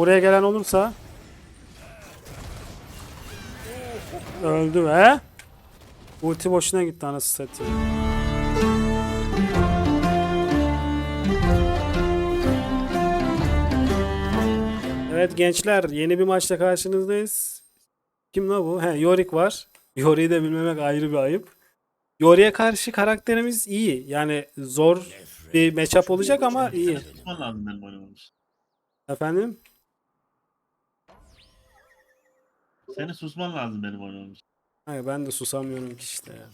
Buraya gelen olursa öldü ve ulti boşuna gitti anasını satayım. Evet gençler yeni bir maçla karşınızdayız. Kim la bu? He Yorick var. Yorick'i de bilmemek ayrı bir ayıp. Yorick'e karşı karakterimiz iyi. Yani zor bir matchup olacak ama iyi. Efendim? Seni susman lazım benim oynamam için. Hayır ben de susamıyorum ki işte ya.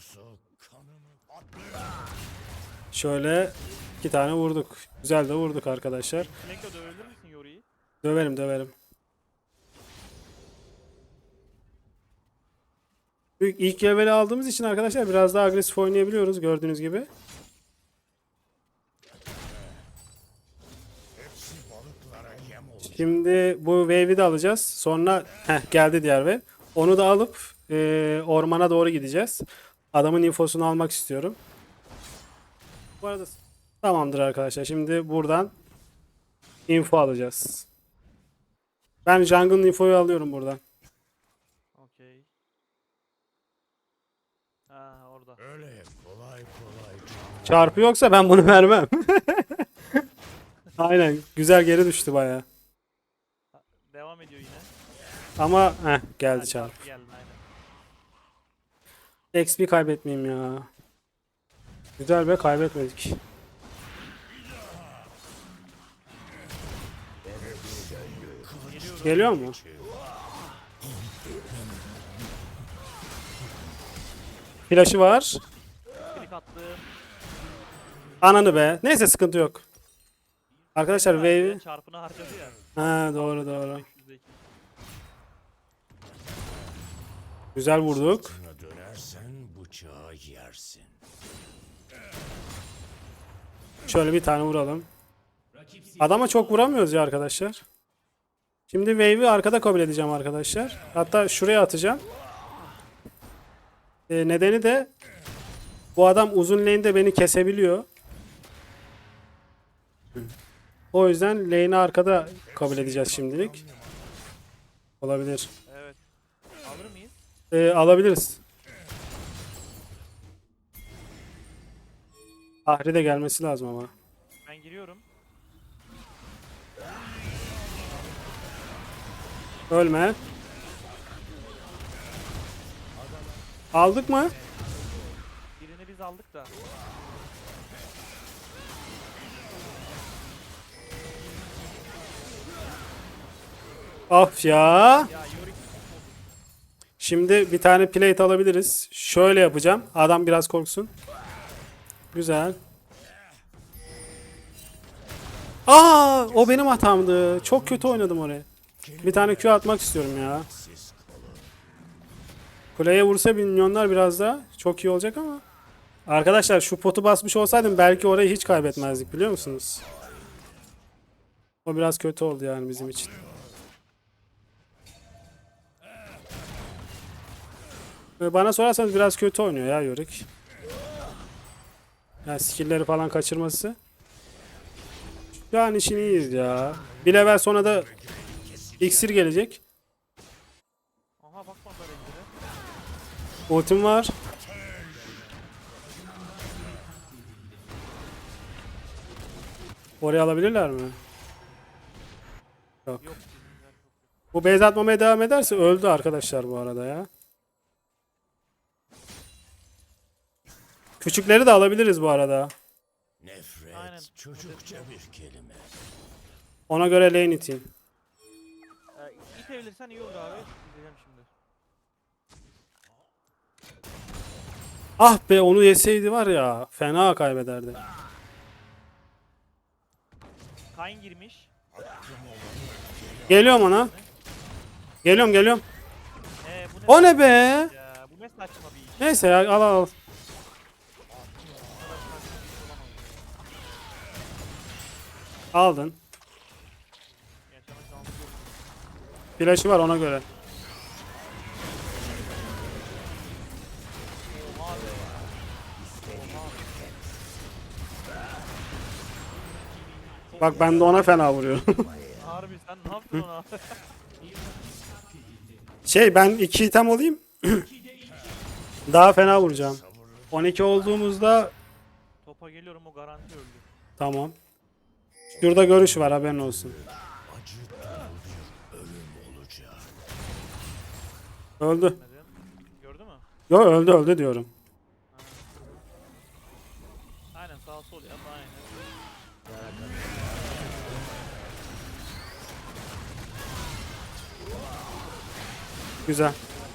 Şöyle iki tane vurduk. Güzel de vurduk arkadaşlar. Neko dövebilir misin Yori'yi? Döverim döverim. İlk, ilk leveli aldığımız için arkadaşlar biraz daha agresif oynayabiliyoruz gördüğünüz gibi. Şimdi bu wave'i de alacağız. Sonra heh, geldi diğer wave. Onu da alıp e, ormana doğru gideceğiz. Adamın infosunu almak istiyorum. Bu arada tamamdır arkadaşlar. Şimdi buradan info alacağız. Ben jungle'ın infoyu alıyorum buradan. Okey. Ha orada. Öyle kolay kolay Çarpı yoksa ben bunu vermem. Aynen. Güzel geri düştü baya. Ama heh, geldi aynen. XP kaybetmeyeyim ya. Güzel be kaybetmedik. Geliyor mu? Flash'ı var. Ananı be. Neyse sıkıntı yok. Arkadaşlar Wave wave... çarpını harcadı ya. Ha doğru doğru. Güzel vurduk. Buna dönersen bıçağı yersin. Şöyle bir tane vuralım. Adama çok vuramıyoruz ya arkadaşlar. Şimdi wave'i arkada kabul edeceğim arkadaşlar. Hatta şuraya atacağım. Ee, nedeni de bu adam uzun lane'de beni kesebiliyor. O yüzden lane'i arkada kabul edeceğiz şimdilik. Olabilir. Ee, alabiliriz. Ahri de gelmesi lazım ama. Ben giriyorum. Ölme. Aldık mı? Birini biz aldık da. Of ya. Ya Şimdi bir tane plate alabiliriz. Şöyle yapacağım. Adam biraz korksun. Güzel. Aa, o benim hatamdı. Çok kötü oynadım oraya. Bir tane Q atmak istiyorum ya. Kuleye vursa minyonlar biraz daha çok iyi olacak ama. Arkadaşlar şu potu basmış olsaydım belki orayı hiç kaybetmezdik biliyor musunuz? O biraz kötü oldu yani bizim için. Bana sorarsanız biraz kötü oynuyor ya Yorick. Yani skill'leri falan kaçırması. Şu an için iyiyiz ya. Bir level sonra da iksir gelecek. Aha. Ultim var. Oraya alabilirler mi? Yok. Bu base atmamaya devam ederse öldü arkadaşlar bu arada ya. Küçükleri de alabiliriz bu arada. Nefret Aynen. çocukça bir kelime. Ona göre lane iteyim. Ee, itebilirsen iyi olur abi. Şimdi. Ah be onu yeseydi var ya fena kaybederdi. Kayn girmiş. Geliyorum ona. Geliyorum geliyorum. Ee, bu ne? O ne be? Ya, bu ne saçma bir iş. Neyse ya al al. Aldın. Flash'ı var ona göre. Bak ben de ona fena vuruyorum. Harbi sen ne yaptın ona? Şey ben iki item olayım. Daha fena vuracağım. 12 olduğumuzda Topa geliyorum o garanti öldü. tamam. Şurada görüş var haberin olsun. Öldü. Gördü mü? Yo öldü öldü diyorum. Aynen sağ sol yap aynen. Güzel. Abi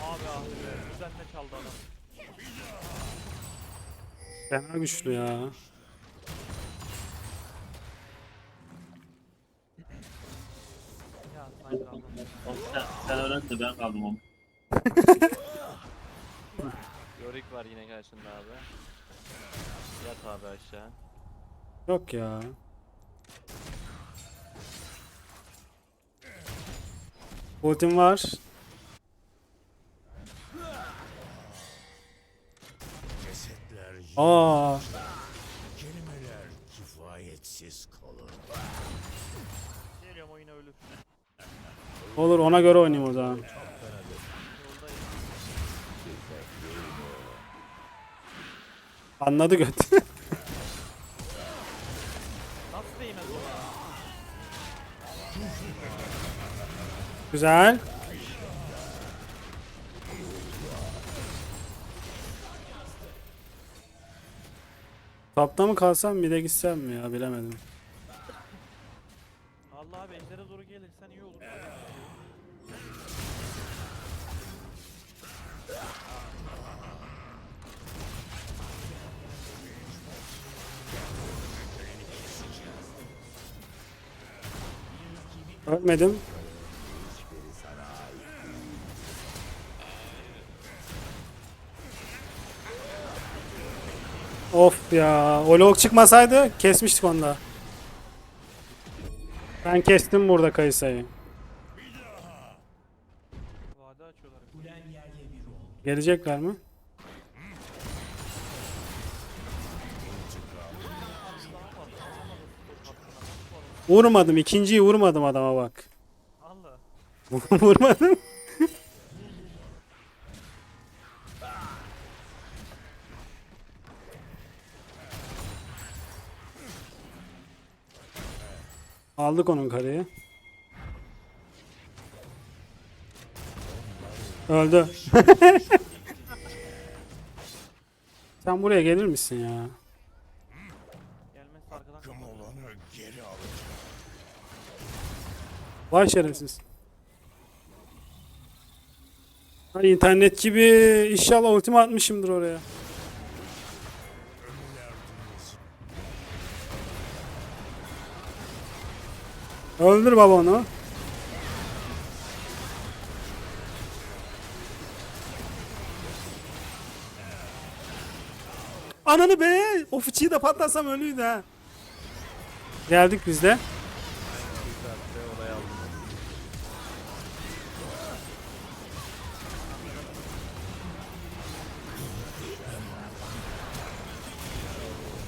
abi. Güzel ne çaldı adam. Fena güçlü ya. Ya ben kaldım oğlum. Yorick var yine karşında abi. Yat abi aşağı. Yok ya. Ultim var. Aa, kelimeler kifayetsiz kalır. Geliyorum o yine ölür. Olur ona göre oynayayım o zaman. Anladı göt. Güzel. Topta mı kalsam bir de gitsem mi ya bilemedim. Allah abi ejderha doğru gelirsen iyi olur. Ölmedim. Of ya. O log çıkmasaydı kesmiştik onu da. Ben kestim burada Kayısa'yı. Gelecekler mi? Vurmadım. ikinciyi vurmadım adama bak. Allah. vurmadım. Aldık onun kareyi. Öldü. Sen buraya gelir misin ya? Gelmezse arkadan Hakkım kapatır. olanı geri alacağım. Vay şerefsiz. Hani internet gibi inşallah ultimi atmışımdır oraya. Öldür baba onu. Ananı be! O fıçıyı da patlasam ölüydü ha. Geldik biz de.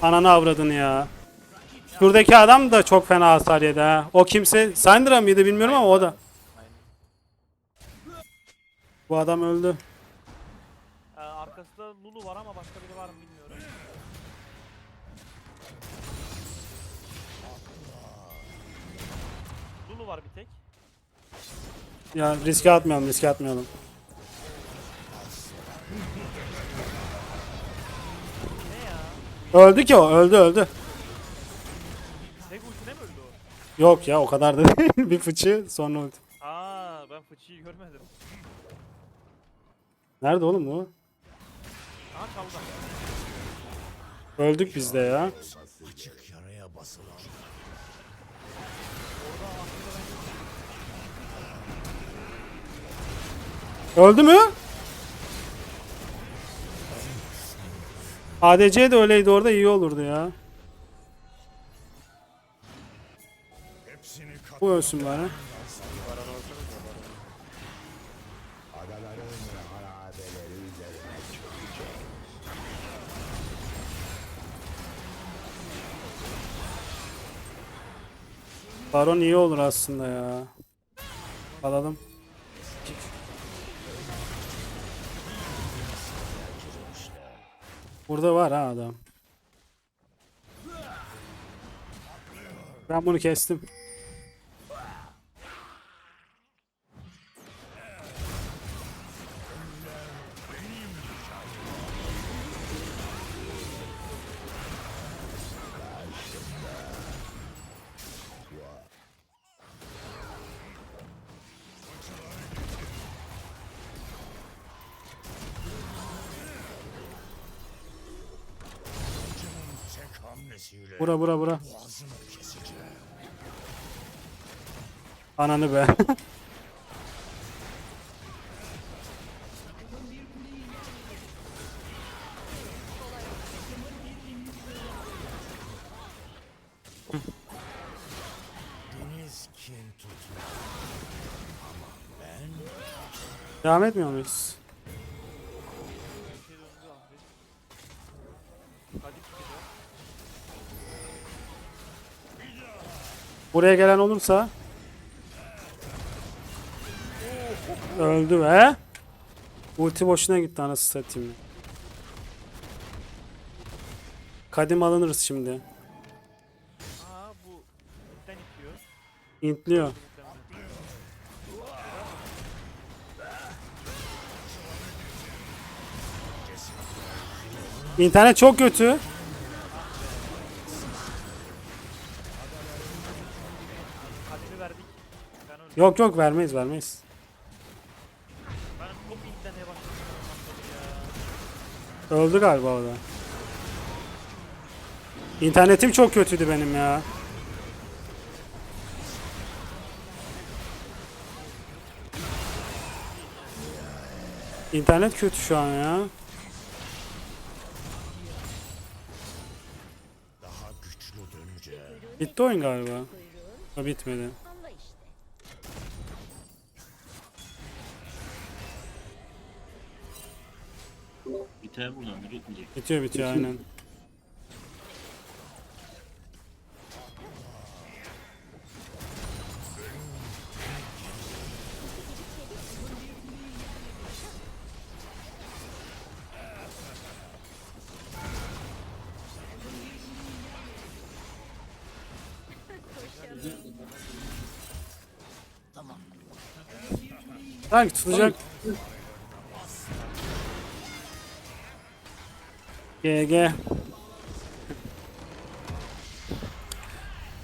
Ananı avradını ya. Şuradaki adam da çok fena hasar yedi ha. O kimse Syndra mıydı bilmiyorum ama o da. Bu adam öldü. Ee, arkasında Lulu var ama başka biri var mı bilmiyorum. Lulu var bir tek. Ya riske atmayalım, riske atmayalım. Öldü ki o, öldü öldü. Yok ya o kadar da değil. Bir fıçı sonra öldü. Aa ben fıçıyı görmedim. Nerede oğlum bu? Aha çaldı. Öldük biz de ya. Açık yaraya basılan. Öldü mü? ADC de öyleydi orada iyi olurdu ya. Bu ölsün bari. Baron iyi olur aslında ya. Alalım. Burada var ha adam. Ben bunu kestim. Bura bura bura. Ananı be. Devam etmiyor muyuz? Buraya gelen olursa öldü be. Ulti boşuna gitti anası satayım. Kadim alınırız şimdi. Aa. İntliyor. İnternet çok kötü. Yok yok vermeyiz vermeyiz. Ben çok interneye başladım. ya. Öldü galiba o da. İnternetim çok kötüydü benim ya. İnternet kötü şu an ya. daha güçlü döneceğim. Bitti oyun galiba. Ha, bitmedi. Biter buradan da bitmeyecek. Bitiyor bitiyor aynen. Sanki tutacak. GG.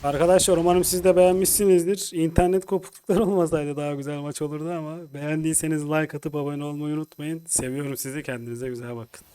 Arkadaşlar umarım siz de beğenmişsinizdir. İnternet kopuklukları olmasaydı daha güzel maç olurdu ama beğendiyseniz like atıp abone olmayı unutmayın. Seviyorum sizi. Kendinize güzel bakın.